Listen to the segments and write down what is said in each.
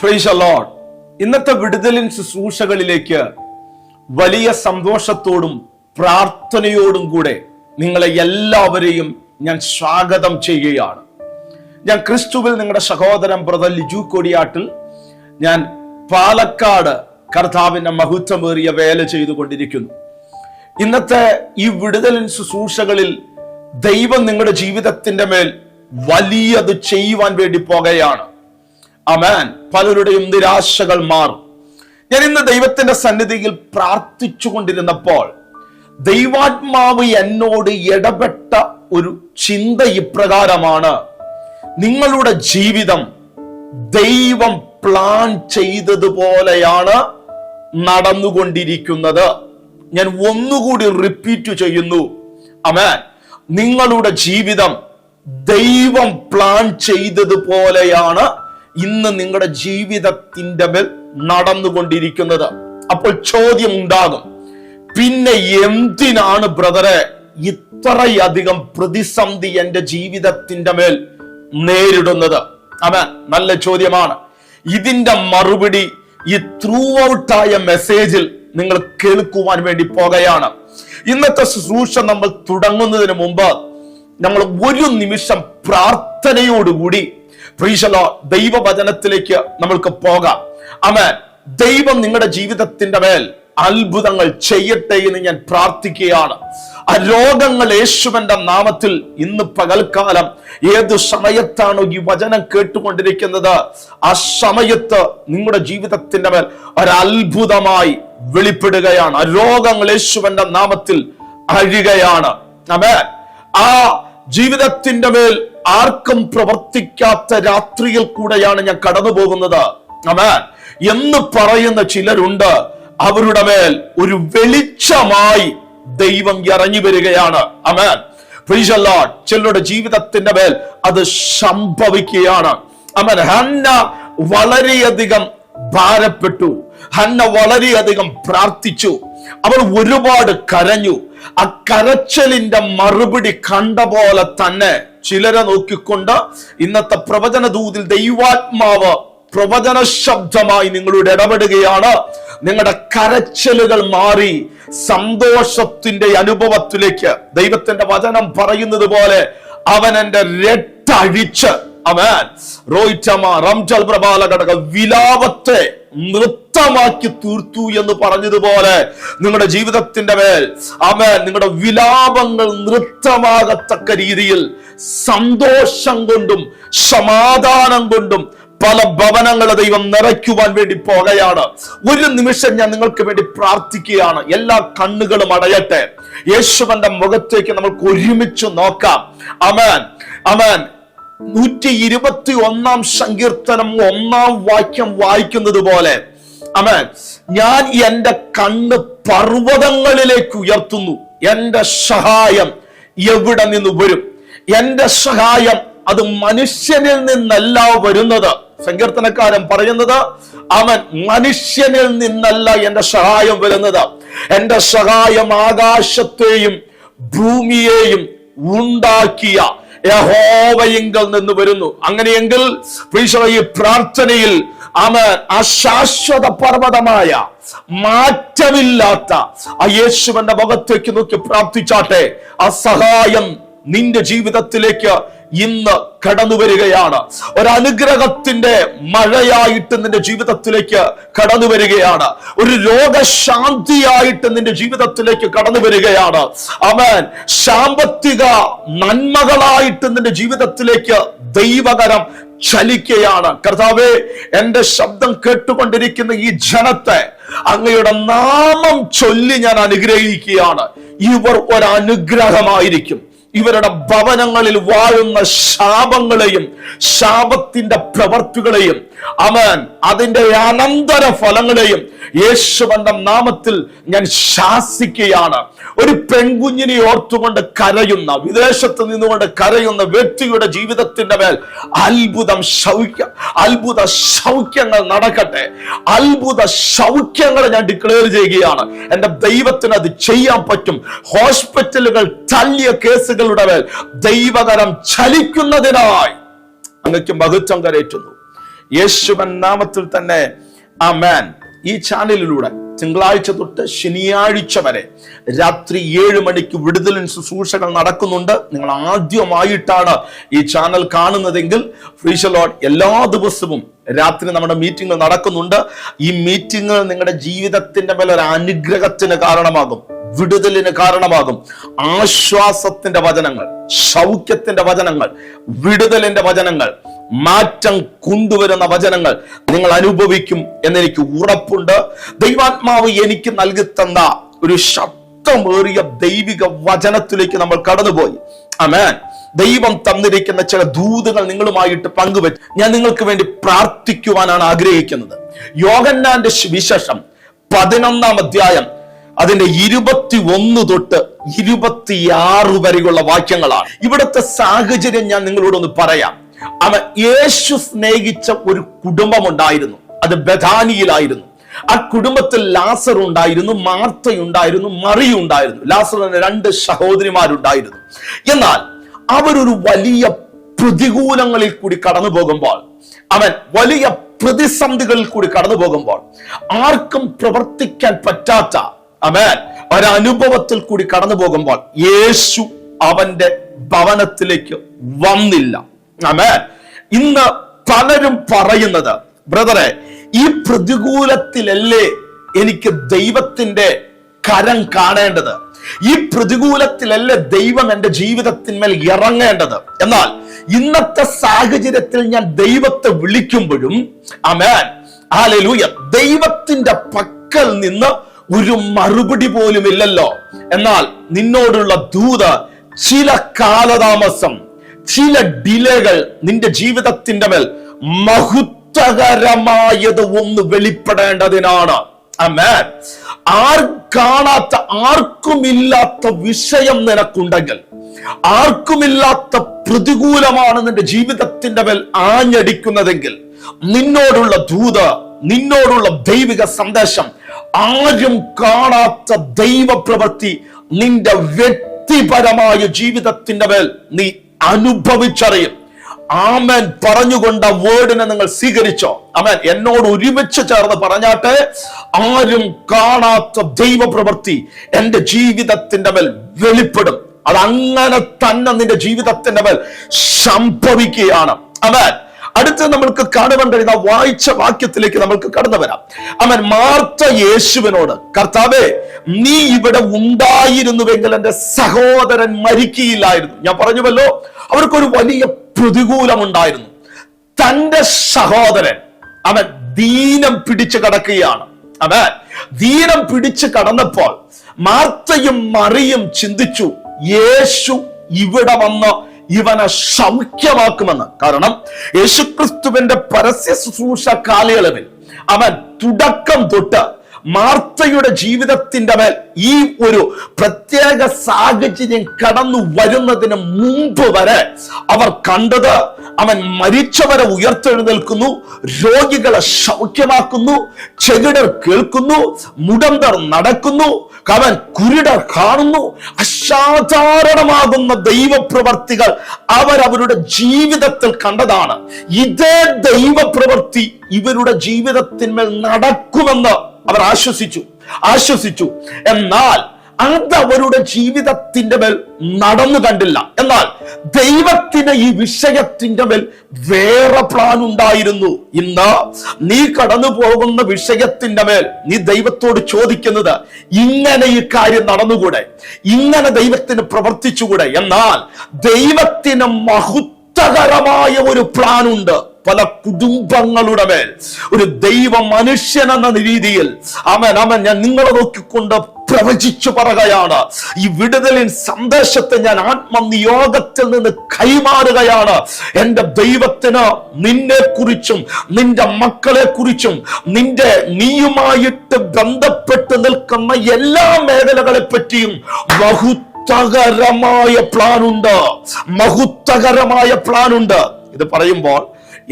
Price allot ഇന്നത്തെ വിടുതലിൻ ശുശ്രൂഷകളിലേക്ക് വലിയ സന്തോഷത്തോടും പ്രാർത്ഥനയോടും കൂടെ നിങ്ങളെ എല്ലാവരെയും ഞാൻ സ്വാഗതം ചെയ്യുകയാണ്. ഞാൻ ക്രിസ്തുവിൽ നിങ്ങളുടെ സഹോദരൻ ബ്രദർ ലിജു കൊടിയാട്ടിൽ ഞാൻ പാലക്കാട് കർത്താവിന്റെ മഹത്വമേറിയ വേല ചെയ്തുകൊണ്ടിരിക്കുന്നു. ഇന്നത്തെ ഈ വിടുതലിൻ ശുശ്രൂഷകളിൽ ദൈവം നിങ്ങളുടെ ജീവിതത്തിന്റെ മേൽ വലിയത് ചെയ്യുവാൻ വേണ്ടി പോകുകയാണ്. അമേൻ പലരുടെയും നിരാശകൾ മാറും. ഞാൻ ഇന്ന് ദൈവത്തിന്റെ സന്നിധിയിൽ പ്രാർത്ഥിച്ചു കൊണ്ടിരുന്നപ്പോൾ ദൈവാത്മാവ് എന്നോട് ഇടപെട്ട ഒരു ചിന്ത ഇപ്രകാരമാണ്. നിങ്ങളുടെ ജീവിതം ദൈവം പ്ലാൻ ചെയ്തതുപോലെയാണ് നടന്നുകൊണ്ടിരിക്കുന്നത്. ഞാൻ ഒന്നുകൂടി റിപ്പീറ്റ് ചെയ്യുന്നു. അമേൻ നിങ്ങളുടെ ജീവിതം ദൈവം പ്ലാൻ ചെയ്തതുപോലെയാണ് ഇന്ന് നിങ്ങളുടെ ജീവിതത്തിന്റെ മേൽ നടന്നുകൊണ്ടിരിക്കുന്നത് അപ്പോൾ ചോദ്യം ഉണ്ടാകും പിന്നെ എന്തിനാണ് ബ്രദറെ ഇത്രയധികം പ്രതിസന്ധി എന്റെ ജീവിതത്തിന്റെ മേൽ നേരിടുന്നത്? അവൻ നല്ല ചോദ്യമാണ്. ഇതിന്റെ മറുപടി ഈ ത്രൂ ഔട്ടായ മെസ്സേജിൽ നിങ്ങൾ കേൾക്കുവാൻ വേണ്ടി പോകുകയാണ്. ഇന്നത്തെ ശുശ്രൂഷ നമ്മൾ തുടങ്ങുന്നതിന് മുമ്പ് നമ്മൾ ഒരു നിമിഷം പ്രാർത്ഥനയോടുകൂടി പ്രീശലോ ദൈവവചനത്തിലേക്ക് നമ്മൾക്ക് പോകാം. അമേൻ ദൈവം നിങ്ങളുടെ ജീവിതത്തിന്റെ മേൽ അത്ഭുതങ്ങൾ ചെയ്യട്ടെ എന്ന് ഞാൻ പ്രാർത്ഥിക്കുകയാണ്. ആ രോഗങ്ങൾ യേശുവന്റെ നാമത്തിൽ ഇന്ന് പകൽക്കാലം ഏതു സമയത്താണോ ഈ വചനം കേട്ടുകൊണ്ടിരിക്കുന്നത്? ആ സമയത്ത് നിങ്ങളുടെ ജീവിതത്തിന്റെ മേൽ ഒരത്ഭുതമായി വെളിപ്പെടുകയാണ്. ആ രോഗങ്ങൾ യേശുവിന്റെ നാമത്തിൽ അഴികയാണ്. അമേ ആ ജീവിതത്തിന്റെ മേൽ ആർക്കും പ്രവർത്തിക്കാത്ത രാത്രിയിൽ കൂടെയാണ് ഞാൻ കടന്നു പോകുന്നത് എന്ന് പറയുന്ന ചിലരുണ്ട്. അവരുടെ മേൽ ഒരു വെളിച്ചമായി ദൈവം ഇറങ്ങി വരികയാണ്. അമേൻ ചിലരുടെ ജീവിതത്തിന്റെ മേൽ അത് സംഭവിക്കുകയാണ്. അമൻ ഹന്ന വളരെയധികം ഭാരപ്പെട്ടു. ഹന്ന വളരെയധികം പ്രാർത്ഥിച്ചു. അവൾ ഒരുപാട് കരഞ്ഞു. ആ കരച്ചലിന്റെ മറുപടി കണ്ട പോലെ തന്നെ ചിലരെ നോക്കിക്കൊണ്ട് ഇന്നത്തെ പ്രവചന ദൂതിൽ ദൈവാത്മാവ് പ്രവചന ശബ്ദമായി നിങ്ങളോട് ഇടപെടുകയാണ്. നിങ്ങളുടെ കരച്ചലുകൾ മാറി സന്തോഷത്തിന്റെ അനുഭവത്തിലേക്ക് ദൈവത്തിന്റെ വചനം പറയുന്നത് പോലെ അവൻ എന്റെ രട്ടഴിച്ച് അവൻ റോയിറ്റമ റംജൽ പ്രഭാല ഘടക വിലാപത്തെ നൃത്തമാക്കി തീർത്തു എന്ന് പറഞ്ഞതുപോലെ നിങ്ങളുടെ ജീവിതത്തിന്റെ മേൽ അവൻ നിങ്ങളുടെ വിലാപങ്ങൾ നൃത്തമാകത്തക്ക രീതിയിൽ സന്തോഷം കൊണ്ടും സമാധാനം കൊണ്ടും പല ഭവനങ്ങളെ ദൈവം നിറയ്ക്കുവാൻ വേണ്ടി പോകുകയാണ്. ഒരു നിമിഷം ഞാൻ നിങ്ങൾക്ക് വേണ്ടി പ്രാർത്ഥിക്കുകയാണ്. എല്ലാ കണ്ണുകളും അടയട്ടെ. യേശുവന്റെ മുഖത്തേക്ക് നമുക്ക് ഒരുമിച്ച് നോക്കാം. അമേൻ അമേൻ നൂറ്റി ഇരുപത്തി ഒന്നാം സങ്കീർത്തനം ഒന്നാം വാക്യം വായിക്കുന്നത് പോലെ അമേ ഞാൻ എന്റെ കണ്ണ് പർവതങ്ങളിലേക്ക് ഉയർത്തുന്നു. എന്റെ സഹായം എവിടെ നിന്ന് വരും? എന്റെ സഹായം അത് മനുഷ്യനിൽ നിന്നല്ല വരുന്നത്. സങ്കീർത്തനക്കാരൻ പറയുന്നത് അവൻ മനുഷ്യനിൽ നിന്നല്ല എന്റെ സഹായം വരുന്നത്. എന്റെ സഹായം ആകാശത്തെയും ഭൂമിയെയും ഉണ്ടാക്കിയ യഹോവയിങ്കൽ നിന്ന് വരുന്നു. അങ്ങനെയെങ്കിൽ ഈ പ്രാർത്ഥനയിൽ അവൻ അശാശ്വത ശാശ്വത പർവതമായ മാറ്റമില്ലാത്ത ആ യേശുവിന്റെ മുഖത്തേക്ക് നോക്കി പ്രാർത്ഥിച്ചാട്ടെ. ആ സഹായം നിന്റെ ജീവിതത്തിലേക്ക് ഇന്ന് കടന്നു വരികയാണ്. ഒരനുഗ്രഹത്തിന്റെ മഴയായിട്ട് നിന്റെ ജീവിതത്തിലേക്ക് കടന്നു വരികയാണ്. ഒരു രോഗശാന്തിയായിട്ട് നിന്റെ ജീവിതത്തിലേക്ക് കടന്നു വരികയാണ്. അവൻ സാമ്പത്തിക നന്മകളായിട്ട് നിന്റെ ജീവിതത്തിലേക്ക് ദൈവകരം ചലിക്കുകയാണ്. കർത്താവേ എന്റെ ശബ്ദം കേട്ടുകൊണ്ടിരിക്കുന്ന ഈ ജനത്തെ അങ്ങയുടെ നാമം ചൊല്ലി ഞാൻ അനുഗ്രഹിക്കുകയാണ്. ഇവർ ഒരനുഗ്രഹമായിരിക്കും. ഇവരുടെ ഭവനങ്ങളിൽ വാഴുന്ന ശാപങ്ങളെയും ശാപത്തിന്റെ പ്രവർത്തികളെയും അവൻ അതിന്റെ അനന്തര ഫലങ്ങളെയും യേശുവന്റെ നാമത്തിൽ ഞാൻ ശാസിക്കുകയാണ്. ഒരു പെൺകുഞ്ഞിനെ ഓർത്തുകൊണ്ട് കരയുന്ന വിദേശത്ത് നിന്നുകൊണ്ട് കരയുന്ന വ്യക്തിയുടെ ജീവിതത്തിന്റെ മേൽ അത്ഭുതം സൗഖ്യ അത്ഭുത സൗഖ്യങ്ങൾ നടക്കട്ടെ. അത്ഭുത സൗഖ്യങ്ങൾ ഞാൻ ഡിക്ലെയർ ചെയ്യുകയാണ്. എന്റെ ദൈവത്തിന് അത് ചെയ്യാൻ പറ്റും. ഹോസ്പിറ്റലുകൾ തള്ളിയ കേസുകളുടെ മേൽ ദൈവകരം ചലിക്കുന്നതിനായി അങ്ങക്ക് മഹത്വം കരയറ്റുന്നു. യേശുവൻ നാമത്തിൽ തന്നെ. ആ മാൻ ഈ ചാനലിലൂടെ തിങ്കളാഴ്ച തൊട്ട് ശനിയാഴ്ച വരെ രാത്രി ഏഴ് മണിക്ക് വിടുതലിൻ ശുശ്രൂഷകൾ നടക്കുന്നുണ്ട്. നിങ്ങൾ ആദ്യമായിട്ടാണ് ഈ ചാനൽ കാണുന്നതെങ്കിൽ ഫ്രീഷലോഡ് എല്ലാ ദിവസവും രാത്രി നമ്മുടെ മീറ്റിംഗ് നടക്കുന്നുണ്ട്. ഈ മീറ്റിംഗ് നിങ്ങളുടെ ജീവിതത്തിന്റെ മേലെ ഒരു അനുഗ്രഹത്തിന് കാരണമാകും. വിടുതലിന് കാരണമാകും. ആശ്വാസത്തിന്റെ വചനങ്ങൾ സൗഖ്യത്തിന്റെ വചനങ്ങൾ വിടുതലിന്റെ വചനങ്ങൾ മാറ്റം കൊണ്ടുവരുന്ന വചനങ്ങൾ നിങ്ങൾ അനുഭവിക്കും എന്നെനിക്ക് ഉറപ്പുണ്ട്. ദൈവാത്മാവ് എനിക്ക് നൽകി തന്ന ഒരു ശക്തമേറിയ ദൈവിക വചനത്തിലേക്ക് നമ്മൾ കടന്നുപോയി. അമേൻ ദൈവം തന്നിരിക്കുന്ന ചില ദൂതുകൾ നിങ്ങളുമായിട്ട് പങ്കുവെച്ച് ഞാൻ നിങ്ങൾക്ക് വേണ്ടി പ്രാർത്ഥിക്കുവാനാണ് ആഗ്രഹിക്കുന്നത്. യോഗന്നാന്റെ വിശേഷം പതിനൊന്നാം അധ്യായം അതിന്റെ ഇരുപത്തി ഒന്ന് തൊട്ട് ഇരുപത്തിയാറ് വരെയുള്ള വാക്യങ്ങളാണ്. ഇവിടുത്തെ സാഹചര്യം ഞാൻ നിങ്ങളോടൊന്ന് പറയാം. അവൻ യേശു സ്നേഹിച്ച ഒരു കുടുംബം ഉണ്ടായിരുന്നു അത് ബഥാനിയിലായിരുന്നു. ആ കുടുംബത്തിൽ ലാസർ ഉണ്ടായിരുന്നു മാർത്തയുണ്ടായിരുന്നു മറിയുണ്ടായിരുന്നു ലാസറിന് രണ്ട് സഹോദരിമാരുണ്ടായിരുന്നു. എന്നാൽ അവരൊരു വലിയ പ്രതികൂലങ്ങളിൽ കൂടി കടന്നു പോകുമ്പോൾ അവൻ വലിയ പ്രതിസന്ധികളിൽ കൂടി കടന്നു പോകുമ്പോൾ ആർക്കും പ്രവർത്തിക്കാൻ പറ്റാത്ത അവൻ ഒരനുഭവത്തിൽ കൂടി കടന്നു പോകുമ്പോൾ യേശു അവന്റെ ഭവനത്തിലേക്ക് വന്നില്ല. അമേൻ ഇന്ന് പലരും പറയുന്നത് ബ്രദറെ ഈ പ്രതികൂലത്തിലല്ലേ എനിക്ക് ദൈവത്തിന്റെ കരം കാണേണ്ടത്? ഈ പ്രതികൂലത്തിലല്ലേ ദൈവം എന്റെ ജീവിതത്തിന്മേൽ ഇറങ്ങേണ്ടത്? എന്നാൽ ഇന്നത്തെ സാഹചര്യത്തിൽ ഞാൻ ദൈവത്തെ വിളിക്കുമ്പോഴും അമേൻ ആലലൂയ ദൈവത്തിന്റെ പക്കൽ നിന്ന് ഒരു മറുപടി പോലും ഇല്ലല്ലോ എന്നാൽ നിന്നോടുള്ള ദൂത ചില കാലതാമസം ചില ഡിലേകൾ നിന്റെ ജീവിതത്തിന്റെ മേൽ മഹുത്തകരമായത് ഒന്ന് വെളിപ്പെടേണ്ടതിനാണ്. അമേൻ ആർ കാണാത്ത ആർക്കുമില്ലാത്ത വിഷയം നിനക്കുണ്ടെങ്കിൽ ആർക്കുമില്ലാത്ത പ്രതികൂലമാണ് നിന്റെ ജീവിതത്തിന്റെ മേൽ ആഞ്ഞടിക്കുന്നതെങ്കിൽ നിന്നോടുള്ള ദൂത നിന്നോടുള്ള ദൈവിക സന്ദേശം ആരും കാണാത്ത ദൈവപ്രവൃത്തി നിന്റെ വ്യക്തിപരമായ ജീവിതത്തിന്റെ മേൽ നീ അനുഭവിച്ചറിയും. ആമൻ പറഞ്ഞുകൊണ്ട വേർഡിനെ നിങ്ങൾ സ്വീകരിച്ചോ. അമൻ എന്നോട് ഒരുമിച്ച് ചേർന്ന് പറഞ്ഞാട്ടെ ആരും കാണാത്ത ദൈവപ്രവൃത്തി എന്റെ ജീവിതത്തിന്റെ മേൽ വെളിപ്പെടും. അത് അങ്ങനെ തന്നെ നിന്റെ ജീവിതത്തിന്റെ മേൽ സംഭവിക്കുകയാണ്. അവൻ അടുത്ത് നമ്മൾക്ക് കാണുവാൻ കഴിയുന്ന വായിച്ച വാക്യത്തിലേക്ക് നമ്മൾക്ക് കടന്നു വരാം. അവൻ മാർത്ത യേശുവിനോട്. കർത്താവേ നീ ഇവിടെ ഉണ്ടായിരുന്നുവെങ്കിൽ എന്റെ സഹോദരൻ മരിക്കുകയില്ലായിരുന്നു. ഞാൻ പറഞ്ഞുവല്ലോ അവർക്കൊരു വലിയ പ്രതികൂലമുണ്ടായിരുന്നു. തന്റെ സഹോദരൻ അവൻ ദീനം പിടിച്ചു കടക്കുകയാണ്. അവൻ ദീനം പിടിച്ചു കടന്നപ്പോൾ മാർത്തയും മറിയും ചിന്തിച്ചു യേശു ഇവിടെ വന്ന് ഇവനെ സൗഖ്യമാക്കുമെന്ന്. കാരണം യേശുക്രിസ്തുവിന്റെ പരസ്യ ശുശ്രൂഷ കാലയളവിൽ അവൻ തുടക്കം തൊട്ട് മാർത്തയുടെ ജീവിതത്തിന്റെ മേൽ ഈ ഒരു പ്രത്യേക സാഹചര്യം കടന്നു വരുന്നതിന് മുമ്പ് വരെ അവർ കണ്ടത് അവൻ മരിച്ചവരെ ഉയർത്തെഴുന്നേൽക്കുന്നു രോഗികളെ സൗഖ്യമാക്കുന്നു ചെകിടർ കേൾക്കുന്നു മുടന്തർ നടക്കുന്നു അവൻ കുരുടർ കാണുന്നു. അസാധാരണമാകുന്ന ദൈവപ്രവർത്തികൾ അവരവരുടെ ജീവിതത്തിൽ കണ്ടതാണ്. ഇതേ ദൈവപ്രവൃത്തി ഇവരുടെ ജീവിതത്തിന്മേൽ നടക്കുമെന്ന് അവർ ആശ്വസിച്ചു. ആശ്വസിച്ചു. എന്നാൽ അത് അവരുടെ ജീവിതത്തിന്റെ മേൽ നടന്നു കണ്ടില്ല. എന്നാൽ ദൈവത്തിന് ഈ വിഷയത്തിന്റെ മേൽ വേറെ പ്ലാൻ ഉണ്ടായിരുന്നു. ഇന്ന് നീ കടന്നു പോകുന്ന വിഷയത്തിന്റെ മേൽ നീ ദൈവത്തോട് ചോദിക്കുന്നത് ഇങ്ങനെ ഈ കാര്യം നടന്നുകൂടെ? ഇങ്ങനെ ദൈവത്തിന് പ്രവർത്തിച്ചുകൂടെ? എന്നാൽ ദൈവത്തിന് മഹത്വകരമായ ഒരു പ്ലാൻ ഉണ്ട്. പല കുടുംബങ്ങളുടെ മേൽ. ഒരു ദൈവ മനുഷ്യൻ എന്ന രീതിയിൽ. അവൻ അവൻ ഞാൻ നിങ്ങളെ നോക്കിക്കൊണ്ട് പ്രവചിച്ചു പറയുകയാണ്. ഈ വിടുതലിൻ സന്ദേശത്തെ ഞാൻ ആത്മനിയോഗത്തിൽ നിന്ന് കൈമാറുകയാണ്. എന്റെ ദൈവത്തിന് നിന്നെ കുറിച്ചും നിന്റെ മക്കളെ കുറിച്ചും നിന്റെ നീയുമായിട്ട് ബന്ധപ്പെട്ട് നിൽക്കുന്ന എല്ലാ മേഖലകളെ പറ്റിയും മഹുത്തകരമായ പ്ലാനുണ്ട് മഹുത്തകരമായ പ്ലാനുണ്ട് ഇത് പറയുമ്പോൾ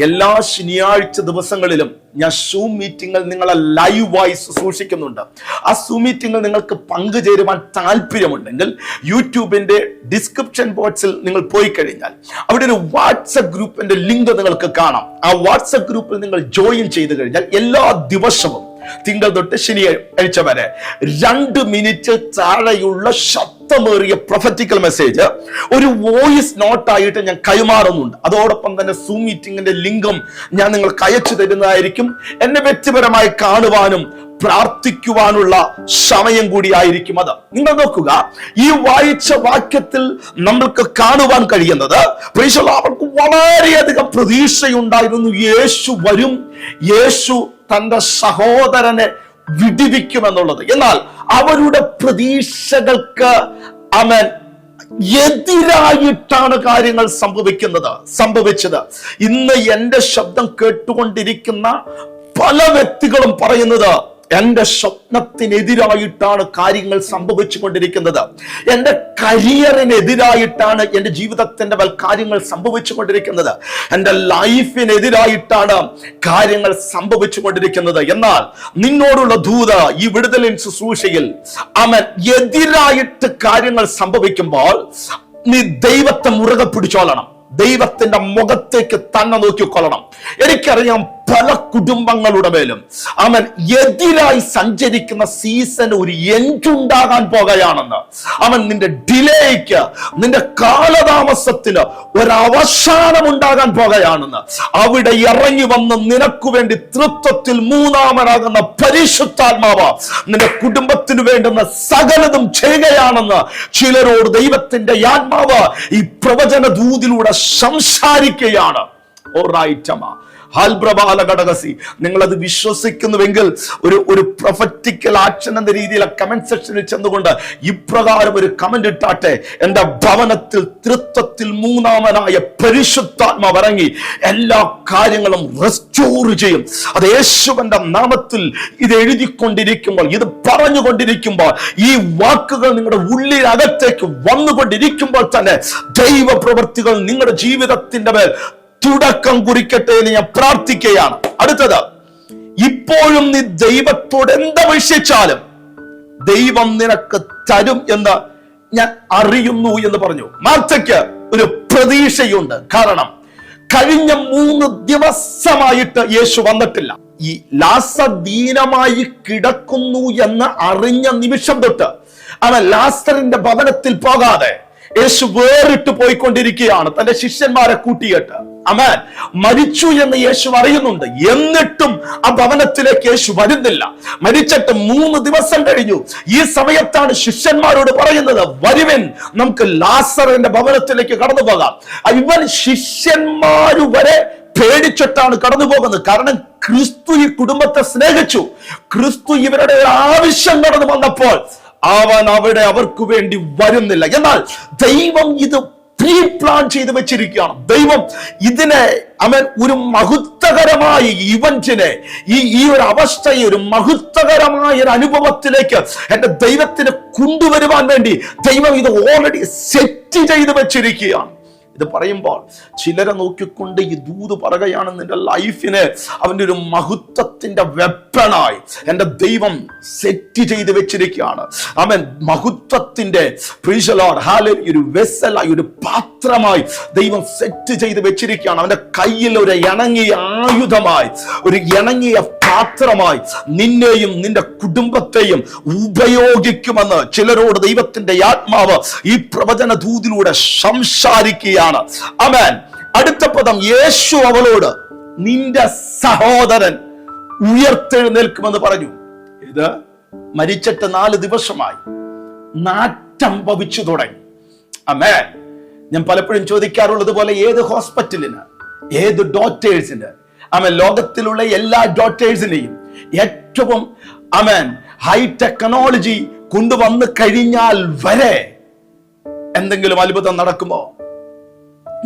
എല്ലാ ശനിയാഴ്ച ദിവസങ്ങളിലും ഞാൻ സൂം മീറ്റിംഗിൽ നിങ്ങളെ ലൈവായി സൂക്ഷിക്കുന്നുണ്ട്. ആ സൂം മീറ്റിംഗിൽ നിങ്ങൾക്ക് പങ്കുചേരുവാൻ താല്പര്യമുണ്ടെങ്കിൽ യൂട്യൂബിന്റെ ഡിസ്ക്രിപ്ഷൻ ബോക്സിൽ നിങ്ങൾ പോയി കഴിഞ്ഞാൽ അവിടെ ഒരു വാട്സപ്പ് ഗ്രൂപ്പിന്റെ ലിങ്ക് നിങ്ങൾക്ക് കാണാം. ആ വാട്സപ്പ് ഗ്രൂപ്പിൽ നിങ്ങൾ ജോയിൻ ചെയ്ത് കഴിഞ്ഞാൽ എല്ലാ ദിവസവും തിങ്കൾ തൊട്ട് ശനിയാഴ്ച വരെ രണ്ട് മിനിറ്റ് താഴെയുള്ള ശബ്ദമേറിയ പ്രൊഫറ്റിക്കൽ മെസ്സേജ് ഒരു വോയിസ് നോട്ടായിട്ട് ഞാൻ കൈമാറുന്നുണ്ട്. അതോടൊപ്പം തന്നെ സൂം മീറ്റിംഗിന്റെ ലിങ്കും ഞാൻ നിങ്ങൾക്ക് അയച്ചു തരുന്നതായിരിക്കും. എന്നെ വ്യക്തിപരമായി കാണുവാനും പ്രാർത്ഥിക്കുവാനുള്ള സമയം കൂടിയായിരിക്കും അത്. നിങ്ങൾ നോക്കുക ഈ വായിച്ച വാക്യത്തിൽ നമ്മൾക്ക് കാണുവാൻ കഴിയുന്നത് അവർക്ക് വളരെയധികം പ്രതീക്ഷയുണ്ടായിരുന്നു. യേശു വരും. യേശു തന്റെ സഹോദരനെ വിടിവിക്കുമെന്നുള്ളത്. എന്നാൽ അവരുടെ പ്രതീക്ഷകൾക്ക് അവൻ എതിരായിട്ടാണ് കാര്യങ്ങൾ സംഭവിക്കുന്നത് സംഭവിച്ചത്. ഇന്ന് എന്റെ ശബ്ദം കേട്ടുകൊണ്ടിരിക്കുന്ന പല വ്യക്തികളും പറയുന്നത് എന്റെ സ്വപ്നത്തിനെതിരായിട്ടാണ് കാര്യങ്ങൾ സംഭവിച്ചു കൊണ്ടിരിക്കുന്നത് എന്റെ കരിയറിനെതിരായിട്ടാണ് എന്റെ ജീവിതത്തിന്റെ മേൽ കാര്യങ്ങൾ സംഭവിച്ചു കൊണ്ടിരിക്കുന്നത് എന്റെ ലൈഫിനെതിരായിട്ടാണ് കാര്യങ്ങൾ സംഭവിച്ചു കൊണ്ടിരിക്കുന്നത് എന്നാൽ നിന്നോടുള്ള ദൂത ഈ വിടുതലിൻ ശുശ്രൂഷയിൽ അവൻ എതിരായിട്ട് കാര്യങ്ങൾ സംഭവിക്കുമ്പോൾ നീ ദൈവത്തെ മുറുകെ പിടിച്ചോളണം. ദൈവത്തിന്റെ മുഖത്തേക്ക് തന്നെ നോക്കിക്കൊള്ളണം. എനിക്കറിയാം പല കുടുംബങ്ങളുടെ മേലും അവൻ എതിരായി സഞ്ചരിക്കുന്ന സീസൺ ഒരു എൻഡുണ്ടാകാൻ പോകുകയാണെന്ന് അവൻ നിന്റെ ഡിലേക്ക് നിന്റെ കാലതാമസത്തിന് ഒരവസാനം ഉണ്ടാകാൻ പോകുകയാണെന്ന് അവിടെ ഇറങ്ങി വന്ന് നിനക്ക് വേണ്ടി തൃത്വത്തിൽ മൂന്നാമനാകുന്ന പരിശുദ്ധാത്മാവ് നിന്റെ കുടുംബത്തിന് വേണ്ടുന്ന സകലതും ചെയ്യുകയാണെന്ന് ചിലരോട് ദൈവത്തിന്റെ ആത്മാവ് ഈ പ്രവചന ദൂതിലൂടെ സംസാരിക്കുകയാണ്. ഓ ഹാൽപ്രഭാല ഘടകസി. നിങ്ങൾ അത് വിശ്വസിക്കുന്നുവെങ്കിൽ ഒരു ഒരു പ്രൊഫറ്റിക്കൽ ആക്ഷൻ എന്ന രീതിയിൽ കമന്റ് സെക്ഷനിൽ ചെന്നുകൊണ്ട് ഇപ്രകാരം ഒരു കമന്റ് ഇട്ടാട്ടെ. എന്റെ ഭവനത്തിൽ തൃത്വത്തിൽ മൂന്നാമനായ പരിശുദ്ധാത്മാവ് ഇറങ്ങി എല്ലാ കാര്യങ്ങളും റെസ്റ്റോർ ചെയ്യും. അത് യേശുവന്റെ നാമത്തിൽ ഇത് എഴുതിക്കൊണ്ടിരിക്കുമ്പോൾ ഇത് പറഞ്ഞുകൊണ്ടിരിക്കുമ്പോൾ ഈ വാക്കുകൾ നിങ്ങളുടെ ഉള്ളിനകത്തേക്ക് വന്നുകൊണ്ടിരിക്കുമ്പോൾ തന്നെ ദൈവ പ്രവൃത്തികൾ നിങ്ങളുടെ ജീവിതത്തിന്റെ മേൽ തുടക്കം കുറിക്കട്ടെ എന്ന് ഞാൻ പ്രാർത്ഥിക്കുകയാണ്. അടുത്തത് ഇപ്പോഴും നീ ദൈവത്തോട് എന്തപേക്ഷിച്ചാലും ദൈവം നിനക്ക് തരും എന്ന് ഞാൻ അറിയുന്നു എന്ന് പറഞ്ഞു. മാർത്തയ്ക്ക് ഒരു പ്രതീക്ഷയുണ്ട്. കാരണം കഴിഞ്ഞ മൂന്ന് ദിവസമായിട്ട് യേശു വന്നിട്ടില്ല. ഈ ലാസ ദീനമായി കിടക്കുന്നു എന്ന് അറിഞ്ഞ നിമിഷം തൊട്ട് അവൻ ലാസറിന്റെ ഭവനത്തിൽ പോകാതെ യേശു വേറിട്ട് പോയിക്കൊണ്ടിരിക്കുകയാണ്. തന്റെ ശിഷ്യന്മാരെ കൂട്ടിയിട്ട്. അമാൻ മരിച്ചു എന്ന് യേശു അറിയുന്നുണ്ട് എന്നിട്ടും ആ ഭവനത്തിലേക്ക് യേശു വരുന്നില്ല. മരിച്ചിട്ട് മൂന്ന് ദിവസം കഴിഞ്ഞു. ഈ സമയത്താണ് ശിഷ്യന്മാരോട് പറയുന്നത് വരുവൻ നമുക്ക് ലാസറിന്റെ ഭവനത്തിലേക്ക് കടന്നു പോകാം. ഇവൻ ശിഷ്യന്മാര് വരെ പേടിച്ചിട്ടാണ് കടന്നു പോകുന്നത്. കാരണം ക്രിസ്തു ഈ കുടുംബത്തെ സ്നേഹിച്ചു. ക്രിസ്തു ഇവരുടെ ആവശ്യം കടന്നു വന്നപ്പോൾ അവൻ അവിടെ അവർക്ക് വേണ്ടി വരുന്നില്ല. എന്നാൽ ദൈവം ഇത് പ്രീ പ്ലാൻ ചെയ്ത് വെച്ചിരിക്കുകയാണ്. ദൈവം ഇതിനെ അവൻ ഒരു മഹത്വകരമായ ഇവന്റിനെ ഈ ഈ ഒരു അവസ്ഥയെ ഒരു മഹത്വകരമായ ഒരു അനുഭവത്തിലേക്ക് എന്റെ ദൈവത്തിന് കൊണ്ടുവരുവാൻ വേണ്ടി ദൈവം ഇത് ഓൾറെഡി സെറ്റ് ചെയ്ത് വെച്ചിരിക്കുകയാണ്. ഇത് പറയുമ്പോൾ ചിലരെ നോക്കിക്കൊണ്ട് ഈ ദൂത് പറയുകയാണ് നിന്റെ ലൈഫിന് അവന്റെ ഒരു മഹത്വത്തിന്റെ വെപ്പണായി എന്റെ ദൈവം സെറ്റ് ചെയ്ത് വെച്ചിരിക്കുകയാണ്. അവൻ മഹത്വത്തിന്റെ ഒരു വെസലായി ഒരു പാത്രമായി ദൈവം സെറ്റ് ചെയ്ത് വെച്ചിരിക്കുകയാണ്. അവന്റെ കയ്യിൽ ഒരു ഇണങ്ങിയ ആയുധമായി ഒരു ഇണങ്ങിയ പാത്രമായി നിന്നെയും നിന്റെ കുടുംബത്തെയും ഉപയോഗിക്കുമെന്ന് ചിലരോട് ദൈവത്തിന്റെ ആത്മാവ് ഈ പ്രവചന ദൂതിലൂടെ സംസാരിക്കുകയാണ് അവൻ അടുത്ത പദം യേശു അവളോട് നിന്റെ സഹോദരൻ ഉയർത്തെഴുന്നേൽക്കുമെന്ന് പറഞ്ഞു. ഇത് മരിച്ചിട്ട് നാല് ദിവസമായി. നാറ്റം ഭവിച്ചു തുടങ്ങി. അമേ ഞാൻ പലപ്പോഴും ചോദിക്കാറുള്ളത് പോലെ ഏത് ഹോസ്പിറ്റലിന് ഏത് ഡോക്ടേഴ്സിന് അമൻ ലോകത്തിലുള്ള എല്ലാ ഡോക്ടേഴ്സിനെയും ഏറ്റവും അമൻ ഹൈ ടെക്നോളജി കൊണ്ടുവന്നു കഴിഞ്ഞാൽ വരെ എന്തെങ്കിലും അത്ഭുതം നടക്കുമോ?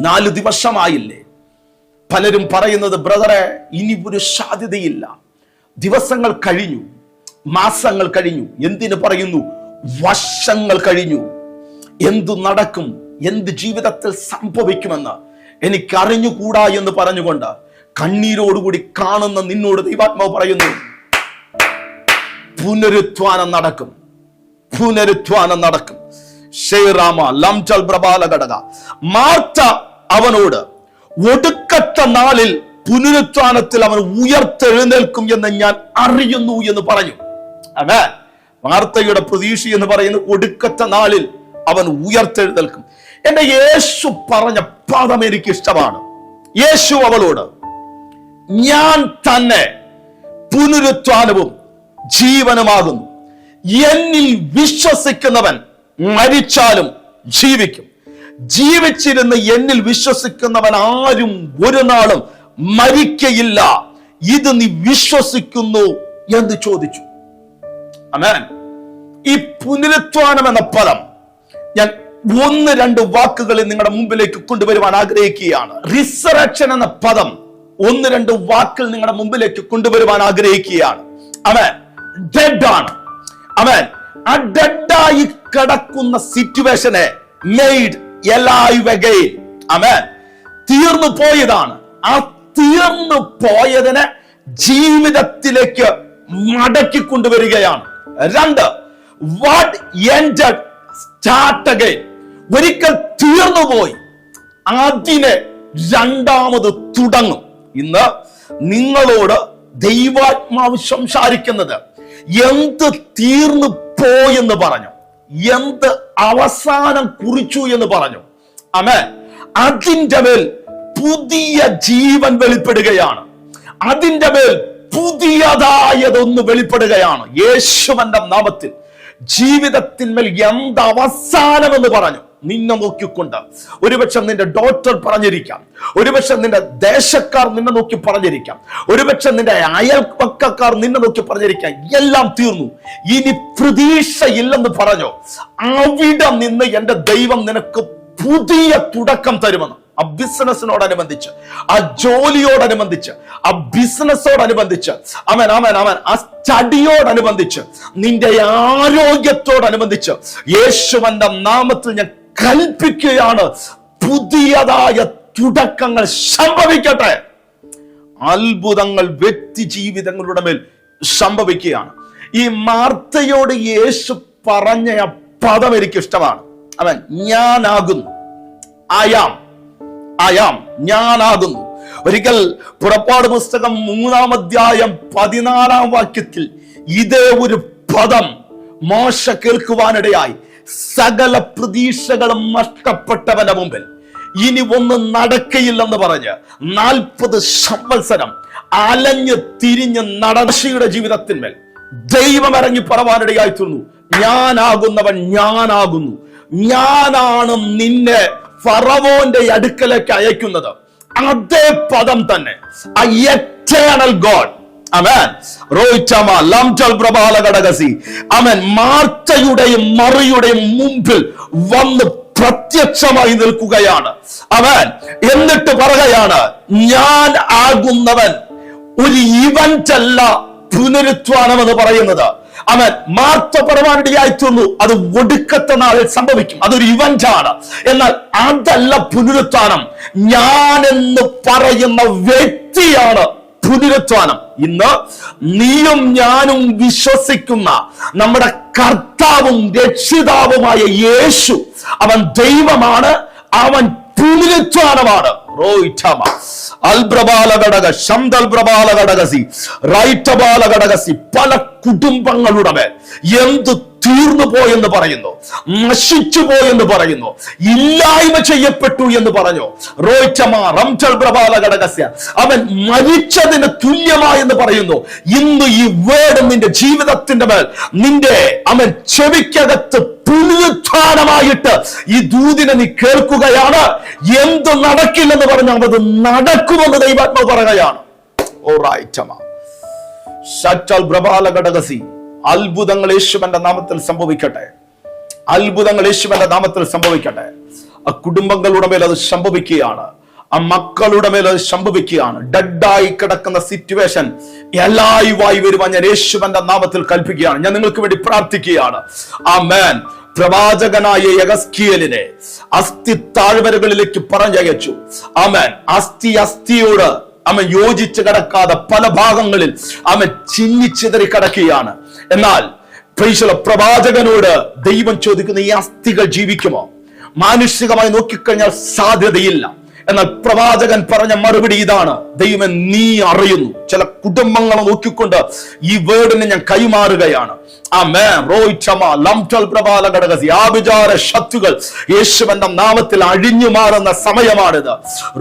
നാല് ദിവസമായില്ലേ? പലരും പറയുന്നത് ബ്രദറെ ഇനി ഒരു സാധ്യതയില്ല. ദിവസങ്ങൾ കഴിഞ്ഞു മാസങ്ങൾ കഴിഞ്ഞു. എന്തിനു പറയുന്നു? വർഷങ്ങൾ കഴിഞ്ഞു. എന്തു നടക്കും? എന്ത് ജീവിതത്തിൽ സംഭവിക്കുമെന്ന് എനിക്ക് അറിഞ്ഞുകൂടാ എന്ന് പറഞ്ഞുകൊണ്ട് കണ്ണീരോടുകൂടി കാണുന്ന നിന്നോട് ദൈവാത്മാവ് പറയുന്നു പുനരുത്വാനം നടക്കും. പുനരുത്വാനം നടക്കും. ഷെയ്റാമ ലംചൽ പ്രബാല ഘടക മാർത്ത അവനോട് ഒടുക്കത്ത നാളിൽ പുനരുത്ഥാനത്തിൽ അവൻ ഉയർത്തെഴുന്നേൽക്കും എന്ന് ഞാൻ അറിയുന്നു എന്ന് പറഞ്ഞു. അങ്ങനെ വാർത്തയുടെ പ്രതീക്ഷ എന്ന് പറയുന്ന ഒടുക്കത്ത നാളിൽ അവൻ ഉയർത്തെഴുന്നേൽക്കും. എന്റെ യേശു പറഞ്ഞ പദം എനിക്ക് ഇഷ്ടമാണ് യേശു അവളോട് ഞാൻ തന്നെ പുനരുത്ഥാനവും ജീവനുമാകുന്നു. എന്നിൽ വിശ്വസിക്കുന്നവൻ മരിച്ചാലും ജീവിക്കും. ജീവിച്ചിരുന്ന് എന്നിൽ വിശ്വസിക്കുന്നവൻ ആരും ഒരു നാളും മരിക്കയില്ല. ഇത് നീ വിശ്വസിക്കുന്നു എന്ന് ചോദിച്ചു. അമേൻ ഈ പുനരുത്ഥാനം എന്ന പദം ഞാൻ ഒന്ന് രണ്ട് വാക്കുകളിൽ നിങ്ങളുടെ മുമ്പിലേക്ക് കൊണ്ടുവരുവാൻ ആഗ്രഹിക്കുകയാണ്. റിസറക്ഷൻ എന്ന പദം ഒന്ന് രണ്ട് വാക്കുകൾ നിങ്ങളുടെ മുമ്പിലേക്ക് കൊണ്ടുവരുവാൻ ആഗ്രഹിക്കുകയാണ്. അവൻ ഡെഡ് ആണ്. അവൻ ആ ഡെഡായി കിടക്കുന്ന സിറ്റുവേഷനെ മെയ്ഡ് അഗൈൻ അവൻ തീർന്നു പോയതാണ്. ആ തീർന്നു പോയതിനെ ജീവിതത്തിലേക്ക് മടക്കി കൊണ്ടുവരികയാണ് രണ്ട് വാട്ട് എൻഡ് സ്റ്റാർട്ട് അഗൈൻ ഒരിക്കൽ തീർന്നുപോയി അതിനെ രണ്ടാമത് തുടങ്ങും. ഇന്ന് നിങ്ങളോട് ദൈവാത്മാവ് സംസാരിക്കുന്നത് എന്ത് തീർന്നു പോയെന്ന് പറഞ്ഞു. എന്ത് അവസാനം കുറിച്ചു എന്ന് പറഞ്ഞു. അമേ അതിന്റെ മേൽ പുതിയ ജീവൻ വെളിപ്പെടുകയാണ്. അതിന്റെ മേൽ പുതിയതായതൊന്ന് വെളിപ്പെടുകയാണ്. യേശുവന്റെ നാമത്തിൽ ജീവിതത്തിന്മേൽ എന്ത് അവസാനം എന്ന് പറഞ്ഞു. നിന്നെ നോക്കിക്കൊണ്ട്. ഒരുപക്ഷെ നിന്റെ ഡോക്ടർ പറഞ്ഞിരിക്കാം. ഒരുപക്ഷെ നിന്റെ ദേശക്കാർ നിന്നെ നോക്കി പറഞ്ഞിരിക്കാം. ഒരുപക്ഷെ നിന്റെ അയൽപക്കക്കാർ നിന്നെ നോക്കി പറഞ്ഞിരിക്കാം. എല്ലാം തീർന്നു. ഇനി പ്രതീക്ഷയില്ലെന്ന് പറഞ്ഞോ. അവിടെ നിന്ന് എന്റെ ദൈവം നിനക്ക് പുതിയ തുടക്കം തരുമെന്ന്. ആ ബിസിനസ്സിനോടനുബന്ധിച്ച് ആ ജോലിയോടനുബന്ധിച്ച് ആ ബിസിനസ്സോടനുബന്ധിച്ച് അവൻ അവൻ അവൻ ആ സ്റ്റഡിയോടനുബന്ധിച്ച് നിന്റെ ആരോഗ്യത്തോടനുബന്ധിച്ച് യേശുവന്റെ നാമത്തിൽ ഞാൻ കൽപ്പിക്കുകയാണ്. പുതിയതായ തുടക്കങ്ങൾ സംഭവിക്കട്ടെ. അത്ഭുതങ്ങൾ വ്യക്തി ജീവിതങ്ങളുടെ മേൽ സംഭവിക്കുകയാണ്. ഈ മാർത്തയോട് യേശു പറഞ്ഞ പദം എനിക്ക് ഇഷ്ടമാണ് അവൻ ഞാനാകുന്നു. അയാം അയാം ഞാനാകുന്നു. ഒരിക്കൽ പുറപ്പാട് പുസ്തകം മൂന്നാം അധ്യായം പതിനാലാം വാക്യത്തിൽ ഇതേ ഒരു പദം മോശ കേൾക്കുവാനിടയായി. സകല പ്രതീക്ഷകളും നഷ്ടപ്പെട്ടവന്റെ മുമ്പിൽ. ഇനി ഒന്നും നടക്കയില്ലെന്ന് പറഞ്ഞ് നാൽപ്പത് സംവത്സരം അലഞ്ഞ് തിരിഞ്ഞ് നടശിയുടെ ജീവിതത്തിന്മേൽ ദൈവം ഇറങ്ങി പറവാനിടയായി തീർന്നു ഞാനാകുന്നവൻ ഞാനാകുന്നു. ഞാനാണ് നിന്നെ ഫറവോന്റെ അടുക്കലേക്ക് അയക്കുന്നത്. അതേ പദം തന്നെ ഗോഡ് ലംചൽ മാർത്തയുടെയും മറിയുടെയും മുമ്പിൽ വന്ന് പ്രത്യക്ഷമായി നിൽക്കുകയാണ്. അവൻ എന്നിട്ട് പറയുകയാണ് ഞാൻ ആകുന്നവൻ ഒരു ഇവന്റ് അല്ല പുനരുത്വാനം എന്ന് പറയുന്നത് അവൻ മാർത്തപരമാനിടയായി തീർന്നു അത് ഒടുക്കത്തെ നാളിൽ സംഭവിക്കും. അതൊരു ഇവന്റ് ആണ് എന്നാൽ അതല്ല പുനരുത്ഥാനം. ഞാൻ എന്ന് പറയുന്ന വ്യക്തിയാണ് പുനരുത്ഥാനം. ഇന്ന് നീയും ഞാനും വിശ്വസിക്കുന്ന നമ്മുടെ കർത്താവും രക്ഷിതാവുമായ യേശു അവൻ ദൈവമാണ് അവൻ പുനരുത്ഥാനമാണ്. പല കുടുംബങ്ങളുടെ എന്ത് തീർന്നു പോയെന്ന് പറയുന്നു. നശിച്ചു പോയെന്ന് പറയുന്നു. ഇല്ലായ്മ ചെയ്യപ്പെട്ടു എന്ന് പറഞ്ഞു. റോയിച്ചമ റംചൽ പ്രബാല ഘടകസ്യ അവൻ മരിച്ചതിന് തുല്യമായെന്ന് പറയുന്നു. ഇന്ന് ഈ വേർഡ് നിന്റെ ജീവിതത്തിന്റെ മേൽ നിന്റെ അവൻ ചെവിക്കകത്ത് പുനരുത്ഥാനമായിട്ട് ഈ ദൂതിനെ നീ കേൾക്കുകയാണ്. എന്ത് നടക്കില്ലെന്ന് പറഞ്ഞാൽ അത് നടക്കുമെന്ന് ദൈവാത്മ പറയുകയാണ്. ഓ റൈറ്റമ ഷറ്റൽ ഘടകസി അത്ഭുതങ്ങൾ യേശുവന്റെ നാമത്തിൽ സംഭവിക്കട്ടെ. അത്ഭുതങ്ങൾ യേശുവന്റെ നാമത്തിൽ സംഭവിക്കട്ടെ. ആ കുടുംബങ്ങളുടെ മേൽ അത് സംഭവിക്കുകയാണ്. ആ മക്കളുടെ മേൽ അത് സംഭവിക്കുകയാണ്. ഡെഡായി കിടക്കുന്ന സിറ്റുവേഷൻ എല്ലായുമായി വരുവാൻ ഞാൻ യേശുവന്റെ നാമത്തിൽ കൽപ്പിക്കുകയാണ്. ഞാൻ നിങ്ങൾക്ക് വേണ്ടി പ്രാർത്ഥിക്കുകയാണ്. ആ മേൻ പ്രവാചകനായ യഗസ്കിയലിനെ അസ്ഥി താഴ്വരകളിലേക്ക് പറഞ്ഞയച്ചു. ആമേൻ അസ്ഥി അസ്ഥിയോട് അവൻ യോജിച്ച് കിടക്കാതെ പല ഭാഗങ്ങളിൽ അവൻ ചിന്നിച്ചിതറി കിടക്കുകയാണ്. എന്നാൽ പ്രവാചകനോട് ദൈവം ചോദിക്കുന്ന ഈ അസ്ഥികൾ ജീവിക്കുമോ? മാനുഷികമായി നോക്കിക്കഴിഞ്ഞാൽ സാധ്യതയില്ല. എന്നാൽ പ്രവാചകൻ പറഞ്ഞ മറുപടി ഇതാണ്. ദൈവം നീ അറിയുന്നു. ചില കുടുംബങ്ങളെ നോക്കിക്കൊണ്ട് ഈ വേർഡിനെ ഞാൻ കൈമാറുകയാണ്. ശത്രുക്കൾ യേശുവന്റെ നാമത്തിൽ അഴിഞ്ഞു മാറുന്ന സമയമാണിത്.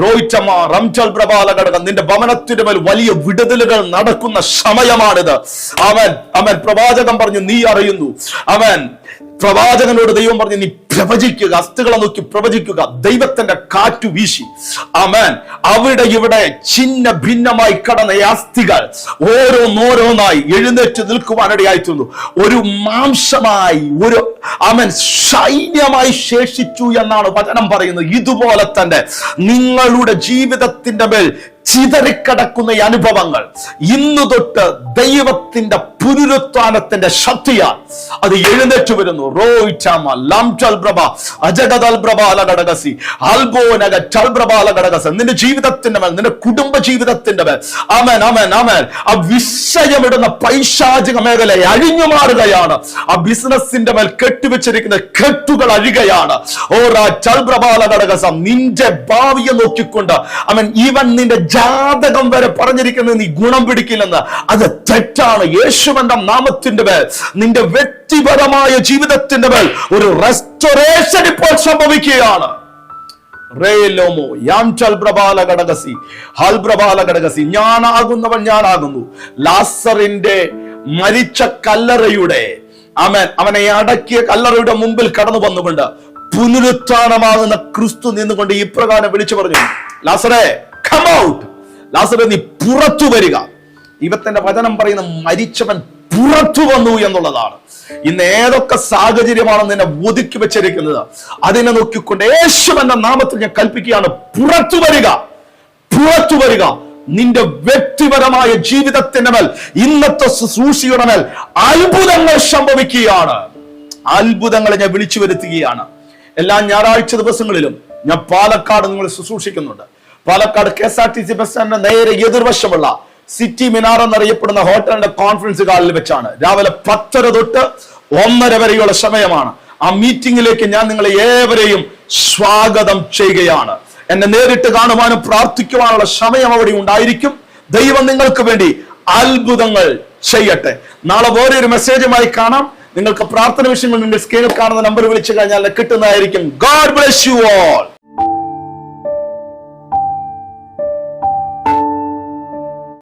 റോയിച്ചമ റംചൽ ഘടകം നിന്റെ ഭവനത്തിന്റെ മേൽ വലിയ വിടുതലുകൾ നടക്കുന്ന സമയമാണിത്. അവൻ അവൻ പ്രവാചകം പറഞ്ഞു നീ അറിയുന്നു. അവൻ പ്രവാചകനോട് ദൈവം പറഞ്ഞു നീ പ്രവചിക്കുക അസ്ഥികളെ നോക്കി പ്രവചിക്കുക ദൈവത്തിന്റെ കാറ്റു വീശി. ആമേൻ. അവിടെ ഇവിടെ ചിന്ന ഭിന്നമായി കടന്ന അസ്ഥികൾ ഓരോന്നോരോന്നായി എഴുന്നേറ്റ് നിൽക്കുവാനിടയായി തീർന്നു ഒരു മാംസമായി ഒരു അമൻ സൈന്യമായി ശേഷിച്ചു എന്നാണ് വചനം പറയുന്നത്. ഇതുപോലെ തന്നെ നിങ്ങളുടെ ജീവിതത്തിന്റെ മേൽ ചിതറിക്കടക്കുന്ന അനുഭവങ്ങൾ. ഇന്നു തൊട്ട് ദൈവത്തിന്റെ പുനരുത്ഥാനത്തിന്റെ ശക്തിയാൽ അത് എഴുന്നേറ്റ് വരുന്നു. നിന്റെ ജീവിതത്തിന്റെ മേൽ നിന്റെ കുടുംബ ജീവിതത്തിന്റെ മേൽ. അമൻ അമൻ അമൻ ആ വിഷയമിടുന്ന പൈശാചിക മേഖല അഴിഞ്ഞു മാറുകയാണ് ആ ബിസിനസിന്റെ മേൽ കെട്ടിവെച്ചിരിക്കുന്ന കെട്ടുകൾ അഴികയാണ്. ഓറാ ചൽ പ്രഭാല ഘടകസം നിന്റെ ഭാവിയെ നോക്കിക്കൊണ്ട് അവൻ ഈവൻ നിന്റെ ജാതകം വരെ പറഞ്ഞിരിക്കുന്നത് നീ ഗുണം പിടിക്കില്ലെന്ന്. അത് തെറ്റാണ്. യേശുവന്റെ നാമത്തിന്റെ മേൽ നിന്റെ വ്യക്തിപരമായ ജീവിതത്തിന്റെ മേൽ ഒരു റെസ്റ്റോറേഷൻ ഇപ്പോൾ സംഭവിക്കുകയാണ്. ഞാനാകുന്നവൻ ഞാനാകുന്നു. ലാസറിന്റെ മരിച്ച കല്ലറയുടെ അവൻ അവനെ അടക്കിയ കല്ലറയുടെ മുമ്പിൽ കടന്നു വന്നുകൊണ്ട് പുനരുത്ഥാനമാകുന്ന ക്രിസ്തു നിന്നുകൊണ്ട് ഇപ്രകാരം വിളിച്ചു പറഞ്ഞു. ലാസറേ കം ഔട്ട് ലാസറെ നീ പുറത്തു വരിക. ദൈവത്തിന്റെ വചനം പറയുന്ന മരിച്ചവൻ പുറത്തു വന്നു എന്നുള്ളതാണ്. ഇന്ന് ഏതൊക്കെ സാഹചര്യമാണ് നിന്നെ ഒതുക്കി വെച്ചിരിക്കുന്നത്? അതിനെ നോക്കിക്കൊണ്ട് യേശു എന്ന നാമത്തിൽ ഞാൻ കൽപ്പിക്കുകയാണ്. പുറത്തു വരിക. പുറത്തു വരിക. നിന്റെ വ്യക്തിപരമായ ജീവിതത്തിന്റെ മേൽ ഇന്നത്തെ ശുശ്രൂഷയുടെ മേൽ അത്ഭുതങ്ങൾ സംഭവിക്കുകയാണ്. അത്ഭുതങ്ങളെ ഞാൻ വിളിച്ചു വരുത്തുകയാണ്. എല്ലാ ഞായറാഴ്ച ദിവസങ്ങളിലും ഞാൻ പാലക്കാട് നിങ്ങൾ ശുശ്രൂഷിക്കുന്നുണ്ട്. Palakkad K S R T C bus സ്റ്റാൻഡിന്റെ നേരെ എതിർവശമുള്ള സിറ്റി മിനാർ എന്നറിയപ്പെടുന്ന ഹോട്ടലിന്റെ കോൺഫറൻസ് ഹാളിൽ വെച്ചാണ്. രാവിലെ പത്തര തൊട്ട് ഒന്നര വരെയുള്ള സമയമാണ്. ആ മീറ്റിംഗിലേക്ക് ഞാൻ നിങ്ങളെ ഏവരെയും സ്വാഗതം ചെയ്യുകയാണ്. എന്നെ നേരിട്ട് കാണുവാനും പ്രാർത്ഥിക്കുവാനുള്ള സമയം അവിടെ ഉണ്ടായിരിക്കും. ദൈവം നിങ്ങൾക്ക് വേണ്ടി അത്ഭുതങ്ങൾ ചെയ്യട്ടെ. നാളെ വേറെ ഒരു മെസ്സേജുമായി കാണാം. നിങ്ങൾക്ക് പ്രാർത്ഥന വിഷയങ്ങൾ നിങ്ങൾ സ്ക്രീനിൽ കാണുന്ന നമ്പർ വിളിച്ചു കഴിഞ്ഞാൽ കിട്ടുന്നതായിരിക്കും. God bless you all